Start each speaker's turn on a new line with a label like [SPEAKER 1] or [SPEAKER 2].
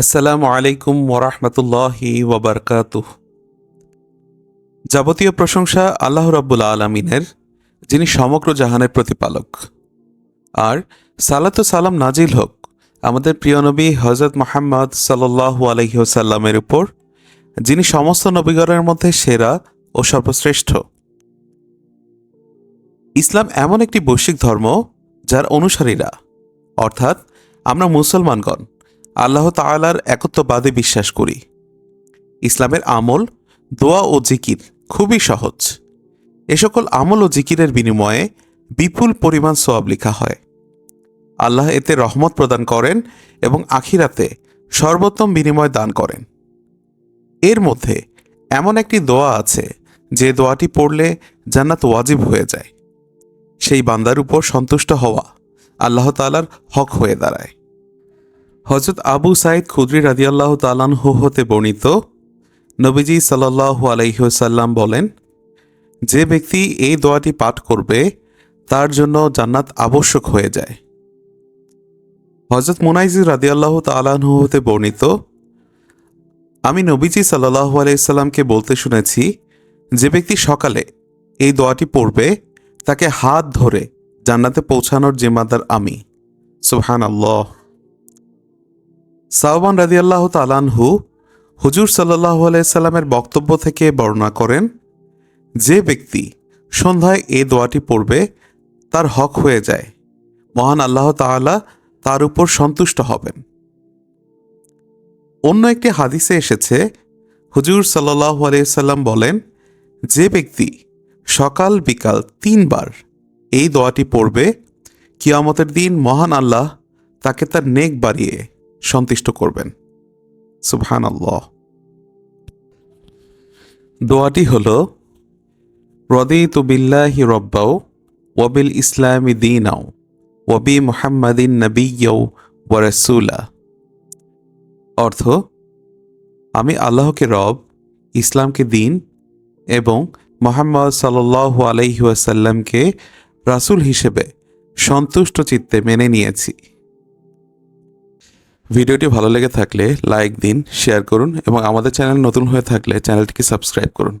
[SPEAKER 1] আসসালামু আলাইকুম ওরহমতুল্লাহি ওবরকাতুহ যাবতীয় প্রশংসা আল্লাহ রাব্বুল আলমিনের, যিনি সমগ্র জাহানের প্রতিপালক। আর সালাত সালাম নাজিল হোক আমাদের প্রিয় নবী হজরত মোহাম্মদ সাল্লাহু আলহিহসাল্লামের উপর, যিনি সমস্ত নবীগণের মধ্যে সেরা ও সর্বশ্রেষ্ঠ। ইসলাম এমন একটি বৈশ্বিক ধর্ম যার অনুসারীরা, অর্থাৎ আমরা মুসলমানগণ আল্লাহ তাআলার একত্ববাদে বিশ্বাস করি। ইসলামের আমল, দোয়া ও জিকির খুবই সহজ। এ সকল আমল ও জিকিরের বিনিময়ে বিপুল পরিমাণ সোয়াব লেখা হয়। আল্লাহ এতে রহমত প্রদান করেন এবং আখিরাতে সর্বোত্তম বিনিময় দান করেন। এর মধ্যে এমন একটি দোয়া আছে যে দোয়াটি পড়লে জান্নাত ওয়াজিব হয়ে যায়। সেই বান্দার উপর সন্তুষ্ট হওয়া আল্লাহ তাআলার হক হয়ে দাঁড়ায়। হজরত আবু সাইদ খুদ্রি রাদিয়াল্লাহ তালানহু হতে বর্ণিত, নবীজি সাল্লাল্লাহু আলাইসাল্লাম বলেন, যে ব্যক্তি এই দোয়াটি পাঠ করবে, তার জন্য জান্নাত আবশ্যক হয়ে যায়। হজরত মুনাইজি রাদিয়াল্লাহ তালানহু হতে বর্ণিত, আমি নবীজি সাল্লাল্লাহু আলাইসাল্লামকে বলতে শুনেছি, যে ব্যক্তি সকালে এই দোয়াটি পড়বে, তাকে হাত ধরে জান্নাতে পৌঁছানোর জিম্মাদার আমি। সুবহান আল্লাহ সাহবান রাদিয়াল্লাহ তালানহু হুজুর সাল্লাহ আলাইসাল্লামের বক্তব্য থেকে বর্ণনা করেন, যে ব্যক্তি সন্ধ্যায় এ দোয়াটি পড়বে, তার হক হয়ে যায়। মহান আল্লাহ তাআলা তার উপর সন্তুষ্ট হবেন। অন্য একটি হাদিসে এসেছে, হুজুর সাল্লাহ আলাইসাল্লাম বলেন, যে ব্যক্তি সকাল বিকাল তিনবার এই দোয়াটি পড়বে, কিয়ামতের দিন মহান আল্লাহ তাকে তার নেক বাড়িয়ে সন্তুষ্ট করবেন। সুবহান আল্লাহ দোয়াটি হল, রদিতু বিল্লাহি রব্বাও ওয়াবিল ইসলামি দিনাও ওয়াবি মুহাম্মাদিন নবিয়ৌ ওয়ারসুলা অর্থ, আমি আল্লাহকে রব, ইসলামকে দিন এবং মোহাম্মদ সাল্লাল্লাহু আলাইহি ওয়াসাল্লামকে রাসূল হিসেবে সন্তুষ্ট চিত্তে মেনে নিয়েছি। ভিডিওটি ভালো লেগে থাকলে লাইক দিন, শেয়ার করুন এবং আমাদের চ্যানেল নতুন হয়ে থাকলে চ্যানেলটিকে সাবস্ক্রাইব করুন।